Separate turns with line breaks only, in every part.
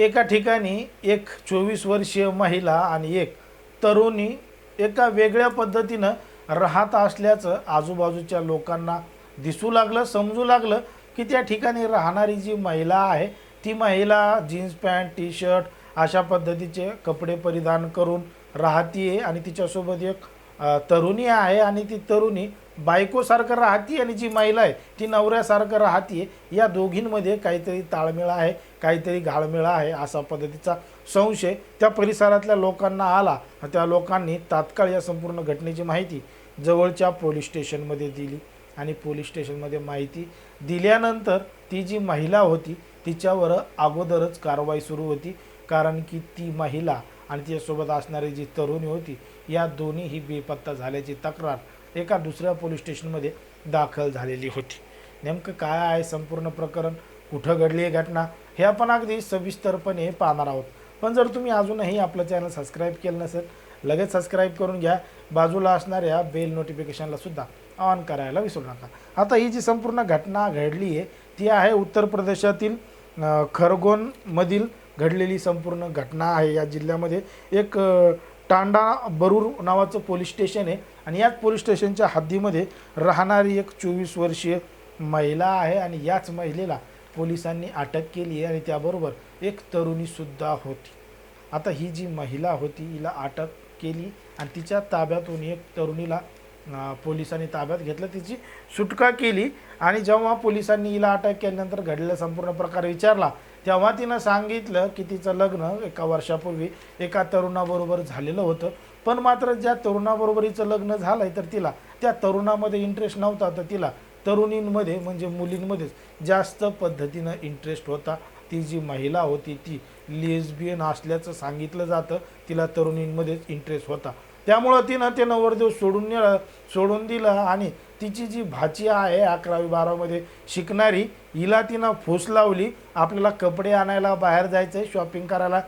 एका ठिकाणी एक चोवीस वर्षीय महिला आणि एक तरुणी एका वेगळ्या पद्धतीनं राहत असल्याचं आजूबाजूच्या लोकांना दिसू लागलं समजू लागलं की त्या ठिकाणी राहणारी जी महिला आहे ती महिला जीन्स पॅन्ट टी शर्ट अशा पद्धतीचे कपडे परिधान करून राहतीये आणि तिच्यासोबत एक तरुणी आहे आणि ती तरुणी बायकोसारखं राहती आणि जी महिला आहे ती नवऱ्यासारखं राहतीये या दोघींमध्ये काहीतरी ताळमेळ आहे काहीतरी घाळमेळ आहे असा पद्धतीचा संशय त्या परिसरातल्या लोकांना आला. त्या लोकांनी तात्काळ या संपूर्ण घटनेची माहिती जवळच्या पोलीस स्टेशनमध्ये दिली आणि पोलीस स्टेशनमध्ये माहिती दिल्यानंतर ती जी महिला होती तिच्यावर अगोदरच कारवाई सुरू होती. कारण की ती महिला आणि तिच्यासोबत असणारी जी तरुणी होती या दोन्हीही बेपत्ता झाल्याची तक्रार एका दुसऱ्या पोलीस स्टेशनमध्ये दाखल झालेली होती. नेमकं काय आहे संपूर्ण प्रकरण? कुठं घडली आहे घटना? हे आपण अगदी सविस्तरपणे पाहणार आहोत. पण जर तुम्ही अजूनही आपलं चॅनल सबस्क्राईब केलं नसेल लगेच सबस्क्राईब करून घ्या. बाजूला असणाऱ्या बेल नोटिफिकेशनला सुद्धा ऑन करायला विसरू नका. आता ही जी संपूर्ण घटना घडली आहे ती आहे उत्तर प्रदेशातील खरगोनमधील घडलेली संपूर्ण घटना आहे. या जिल्ह्यामध्ये एक टांडा बरूर नावाचं पोलीस स्टेशन आहे आणि याच पोलीस स्टेशनच्या हद्दीमध्ये राहणारी एक चोवीस वर्षीय महिला आहे आणि याच महिलेला पोलिसांनी अटक केली आहे आणि त्याबरोबर एक तरुणीसुद्धा होती. आता ही जी महिला होती हिला अटक केली आणि तिच्या ताब्यातून एक तरुणीला पोलिसांनी ताब्यात घेतलं तिची सुटका केली आणि जेव्हा पोलिसांनी हिला अटक केल्यानंतर घडलेला संपूर्ण प्रकार विचारला तेव्हा तिनं सांगितलं की तिचं लग्न एका वर्षापूर्वी एका तरुणाबरोबर झालेलं होतं. पण मात्र ज्या तरुणाबरोबर हिचं लग्न झालं आहे तर तिला त्या तरुणामध्ये इंटरेस्ट नव्हता तर तिला तरुणींमध्ये म्हणजे मुलींमध्येच जास्त पद्धतीनं इंटरेस्ट होता. ती जी महिला होती ती लेस्बियन असल्याचं सांगितलं जातं तिला तरुणींमध्येच इंटरेस्ट होता. त्यामुळं तिनं ते नवरदेव सोडून नेलं सोडून दिलं आणि तिची जी भाची आहे अकरावी बारावीमध्ये शिकणारी हिला तिनं फूस लावली आपल्याला कपडे आणायला बाहेर जायचं आहे शॉपिंग करायला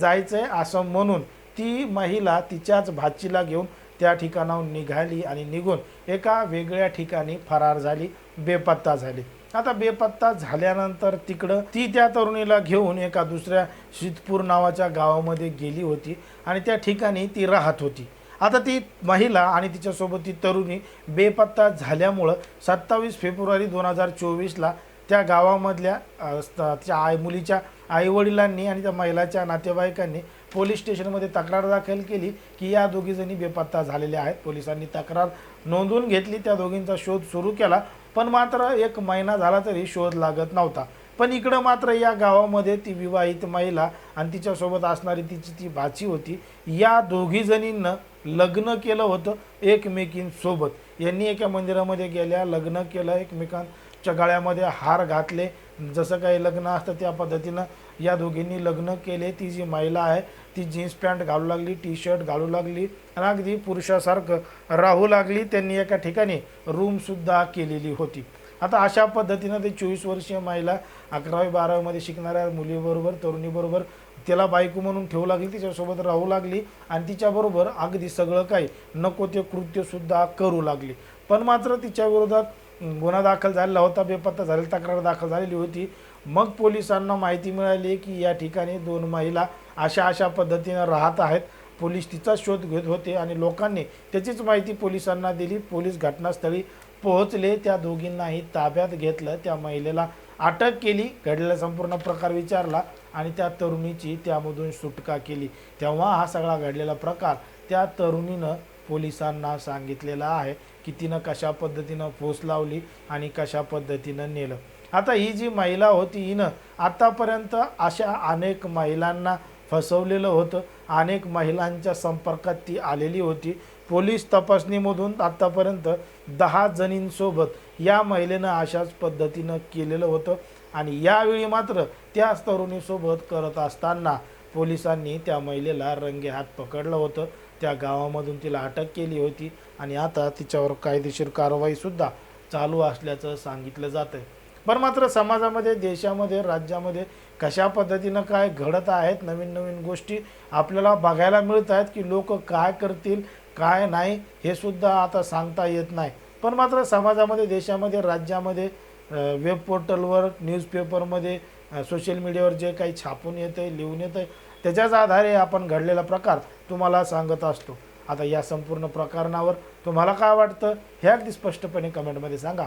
जायचं आहे असं म्हणून ती महिला तिच्याच भाचीला घेऊन त्या ठिकाणाहून निघाली आणि निघून एका वेगळ्या ठिकाणी फरार झाली बेपत्ता झाली. आता बेपत्ता झाल्यानंतर तिकडं ती त्या तरुणीला घेऊन एका दुसऱ्या शितपूर नावाच्या गावामध्ये गेली होती आणि त्या ठिकाणी ती राहत होती. आता ती महिला आणि तिच्यासोबत ती तरुणी बेपत्ता झाल्यामुळं सत्तावीस फेब्रुवारी दोन हजार चोवीसला त्या गावामधल्या स्त- त्या आई मुलीच्या आईवडिलांनी आणि त्या महिलाच्या नातेवाईकांनी पोलीस स्टेशनमध्ये तक्रार दाखल केली की या दोघीजणी बेपत्ता झालेल्या आहेत. पोलिसांनी तक्रार नोंदवून घेतली. त्या दोघींचा शोध सुरू केला पण मात्र एक महिना झाला तरी शोध लागत नव्हता. पण इकडं मात्र या गावामध्ये ती विवाहित महिला आणि तिच्यासोबत असणारी तिची ती भाची होती. या दोघीजणींनं लग्न केलं होतं एकमेकींसोबत. यांनी एका मंदिरामध्ये गेल्या लग्न केलं एकमेकांच्या गळ्यामध्ये हार घातले. जसं काही लग्न असतं त्या पद्धतीनं या दोघींनी लग्न केले. ती जी महिला आहे ती जीन्स पॅन्ट घालू लागली टी शर्ट घालू लागली आणि अगदी पुरुषासारखं राहू लागली. त्यांनी एका ठिकाणी रूमसुद्धा केलेली होती. आता अशा पद्धतीनं ते चोवीस वर्षीय महिला अकरावी बारावीमध्ये शिकणाऱ्या मुलीबरोबर तरुणीबरोबर तिला बायको म्हणून ठेवू लागली तिच्यासोबत राहू लागली आणि तिच्याबरोबर अगदी सगळं काही नको ते कृत्यसुद्धा करू लागली. पण मात्र तिच्या विरोधात गुन्हा दाखल झालेला होता बेपत्ता झालेला तक्रार दाखल झालेली होती. मग पोलिसांना माहिती मिळाली की या ठिकाणी दोन महिला अशा अशा पद्धतीनं राहत आहेत. पोलीस तिचा शोध घेत होते आणि लोकांनी त्याचीच माहिती पोलिसांना दिली. पोलीस घटनास्थळी पोहोचले त्या दोघींनाही ताब्यात घेतलं त्या महिलेला अटक केली घडलेला संपूर्ण प्रकार विचारला आणि त्या तरुणीची त्यामधून सुटका केली. तेव्हा हा सगळा घडलेला प्रकार त्या तरुणीनं पोलिसांना सांगितलेला आहे की तिनं कशा पद्धतीनं फोस लावली आणि कशा पद्धतीनं नेलं. आता ही जी महिला होती हिनं आतापर्यंत अशा अनेक महिलांना फसवलेलं होतं. अनेक महिलांच्या संपर्कात ती आलेली होती. पोलीस तपासणीमधून आत्तापर्यंत दहा जणींसोबत या महिलेनं अशाच पद्धतीनं केलेलं होतं आणि यावेळी मात्र त्याच तरुणीसोबत करत असताना पोलिसांनी त्या महिलेला रंगेहात पकडलं होतं. त्या गावामधून तिला अटक केली होती आणि आता तिच्यावर कायदेशीर कारवाईसुद्धा चालू असल्याचं सांगितलं जातं पण मात्र समाजामध्ये देशामध्ये राज्यामध्ये कशा पद्धतीनं काय घडत आहेत नवीन नवीन गोष्टी आपल्याला बघायला मिळत आहेत की लोक काय करतील काय नाही हे सुद्धा आता सांगता येत नाही. पण मात्र समाजामध्ये देशामध्ये राज्यामध्ये वेब पोर्टलवर न्यूजपेपरमध्ये सोशल मीडियावर जे काही छापून येतं आहे लिहून येतं आहे त्याच्याच आधारे आपण घडलेला प्रकार तुम्हाला सांगत असतो. आता या संपूर्ण प्रकरणावर तुम्हाला काय वाटतं हे अगदी स्पष्टपणे कमेंटमध्ये सांगा.